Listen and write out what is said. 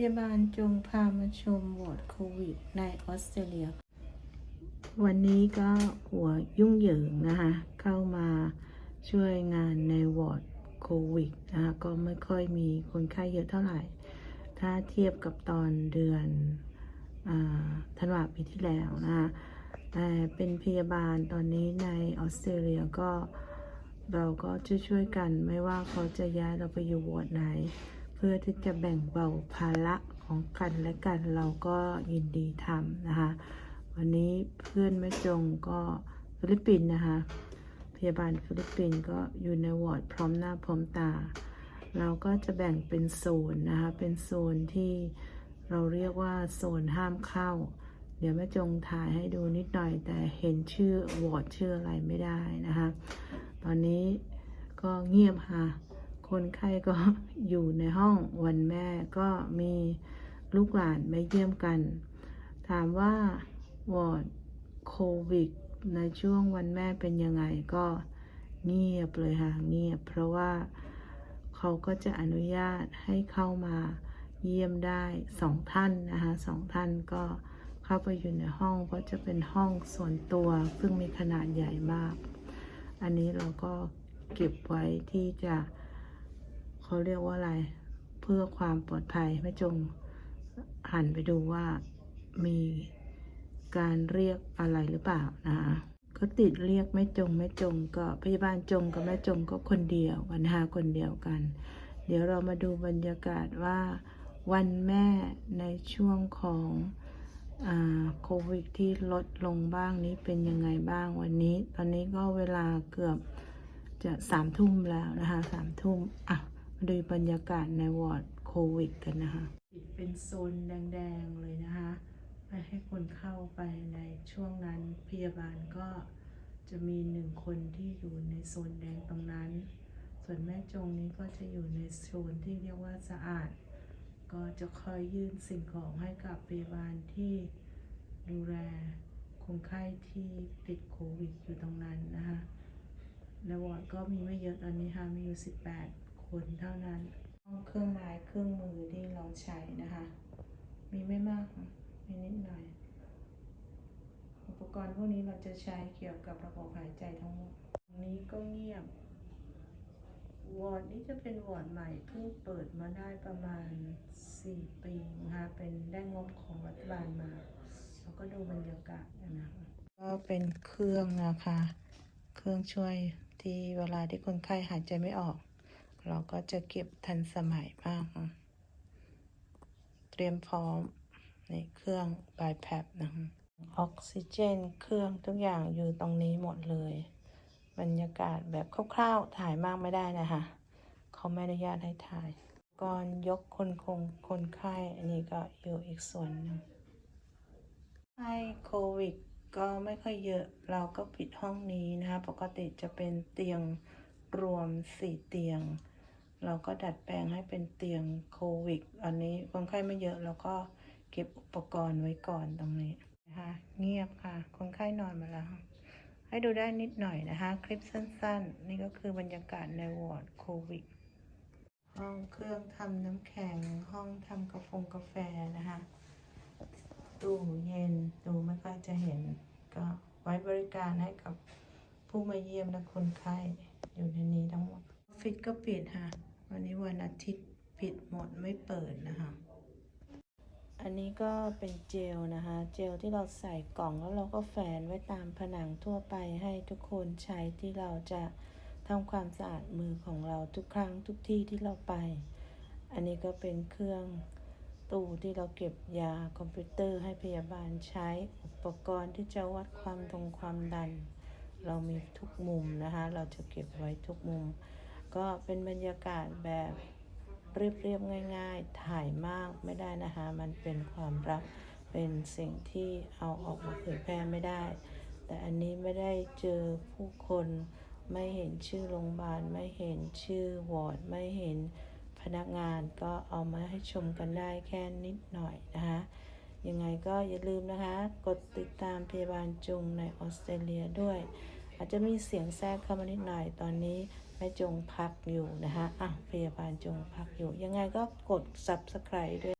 พยาบาลจงพามาชมวอร์ดโควิด ในออสเตรเลีย วันนี้ก็หัวยุ่งเหยิงนะคะ เข้ามาช่วยงานในวอร์ดโควิดนะคะก็ไม่ค่อยมีคนไข้เยอะเท่าไหร่ ถ้าเทียบกับตอนเดือนธันวาปีที่แล้วนะคะแต่เป็นพยาบาลตอนนี้ในออสเตรเลียก็เราก็ช่วยๆกันไม่ว่าเขาจะย้ายเราไปอยู่วอร์ดไหน เพื่อที่จะแบ่งเบาภาระของกันและกันเราก็ยินดีทำนะคะ วันนี้เพื่อนแม่จงก็ฟิลิปปินส์นะคะ พยาบาลฟิลิปปินส์ก็อยู่ในวอร์ดพร้อมหน้าพร้อมตา เราก็จะแบ่งเป็นโซนนะคะ เป็นโซนที่เราเรียกว่าโซนห้ามเข้า เดี๋ยวแม่จงถ่ายให้ดูนิดหน่อย แต่เห็นชื่อวอร์ดชื่ออะไรไม่ได้นะคะ ตอนนี้ก็เงียบค่ะ คนไข้ก็อยู่ในห้องวันแม่ก็มีลูกหลานมาเยี่ยมกัน ถามว่าวอร์ดโควิด ในช่วงวันแม่เป็นยังไงก็เงียบเลยค่ะเงียบ เพราะว่าเขาก็จะอนุญาตให้เข้ามาเยี่ยมได้สองท่านนะคะสองท่านก็เข้าไปอยู่ในห้องเพราะจะเป็นห้องส่วนตัวซึ่งมีขนาดใหญ่มาก อันนี้เราก็เก็บไว้ที่จะ เขาเรียกว่าอะไร เพื่อความปลอดภัยไม่จงหันไปดูว่ามีการเรียกอะไรหรือเปล่านะคะก็ติดเรียกไม่จงไม่จงก็พยาบาลจงกับแม่จงก็คนเดียวกันหาคนเดียวกัน เดี๋ยวเรามาดูบรรยากาศว่าวันแม่ในช่วงของโควิดที่ลดลงบ้างนี้เป็นยังไงบ้างวันนี้ ตอนนี้ก็เวลาเกือบจะสามทุ่มแล้วนะคะสามทุ่มอะ มาดูบรรยากาศในวอร์ดโควิด กันนะคะเป็นโซนแดงๆเลยนะคะไม่ให้คนเข้าไปในช่วงนั้นพยาบาลก็จะมีหนึ่งคนที่อยู่ในโซนแดงตรงนั้น ส่วนแม่จงนี้ก็จะอยู่ในโซนที่เรียกว่าสะอาด ก็จะคอยยื่นสิ่งของให้กับพยาบาลที่ดูแลคนไข้ที่ติดโควิดอยู่ตรงนั้นนะคะในวอร์ดก็มีไม่เยอะตอนนี้ค่ะ มีอยู่ 18 คนเท่านั้นห้องเครื่องไม้เครื่องมือที่เราใช้นะคะ มีไม่มากมีนิดหน่อย อุปกรณ์พวกนี้เราจะใช้เกี่ยวกับระบบหายใจทั้งหมดตรงนี้ก็เงียบ วอร์ดนี้จะเป็นวอร์ดใหม่เพิ่งเปิดมาได้ประมาณ 4 ปีนะคะเป็นได้งบของรัฐบาลมาแล้วก็ดูบรรยากาศนนะคะก็เป็นเครื่องนะคะ เครื่องช่วยที่เวลาที่คนไข้หายใจไม่ออก เราก็จะเก็บทันสมัยมาก เตรียมพร้อมในเครื่องบายแพปนะคะออกซิเจน เครื่องทุกอย่างอยู่ตรงนี้หมดเลย บรรยากาศแบบคร่าวๆ ถ่ายมากไม่ได้นะคะเขาไม่อนุญาตให้ถ่าย ก่อนยกคนคงคนไข้อันนี้ก็อยู่อีกส่วนหนึ่งให้โควิดก็ไม่ค่อยเยอะ เราก็ปิดห้องนี้นะคะ ปกติจะเป็นเตียงรวมสี่เตียง เราก็ดัดแปลงให้เป็นเตียงโควิด อันนี้คนไข้ไม่เยอะเราก็เก็บอุปกรณ์ไว้ก่อนตรงนี้นะคะเงียบค่ะ คนไข้นอนมาแล้ว ให้ดูได้นิดหน่อยนะคะ คลิปสั้น ๆ นี่ก็คือบรรยากาศในวอร์ดโควิด ห้องเครื่องทำน้ำแข็ง ห้องทำกาแฟกาแฟนะคะ ตู้เย็นดูไม่ค่อยจะเห็น ก็ไว้บริการให้กับผู้มาเยี่ยมและคนไข้อยู่ในนี้ทั้งหมดออ ฟฟิศก็ปิดค่ะวันนี้วันอาทิตย์ปิดหมดไม่เปิดนะคะ อันนี้ก็เป็นเจลนะคะ เจลที่เราใส่กล่องแล้วเราก็แฝนไว้ตามผนังทั่วไปให้ทุกคนใช้ที่เราจะทำความสะอาดมือของเราทุกครั้งทุกที่ที่เราไป อันนี้ก็เป็นเครื่องตู้ที่เราเก็บยาคอมพิวเตอร์ให้พยาบาลใช้อุปกรณ์ที่จะวัดความตรงความดัน เรามีทุกมุมนะคะ เราจะเก็บไว้ทุกมุม ก็เป็นบรรยากาศแบบเรียบๆง่าย ๆ ถ่ายมากไม่ได้นะคะ มันเป็นความรักเป็นสิ่งที่เอาออกมาเผยแพร่ไม่ได้ แต่อันนี้ไม่ได้เจอผู้คนไม่เห็นชื่อโรงพยาบาลไม่เห็นชื่อวอร์ดไม่เห็นพนักงานก็เอามาให้ชมกันได้แค่นิดหน่อยนะคะยังไงก็อย่าลืมนะคะ กดติดตามพยาบาลจุงในออสเตรเลียด้วย อาจจะมีเสียงแทรกเข้ามานิดหน่อยตอนนี้แม่จงพักอยู่นะคะอะพยาบาลจงพักอยู่ ยังไงก็กด subscribe ด้วย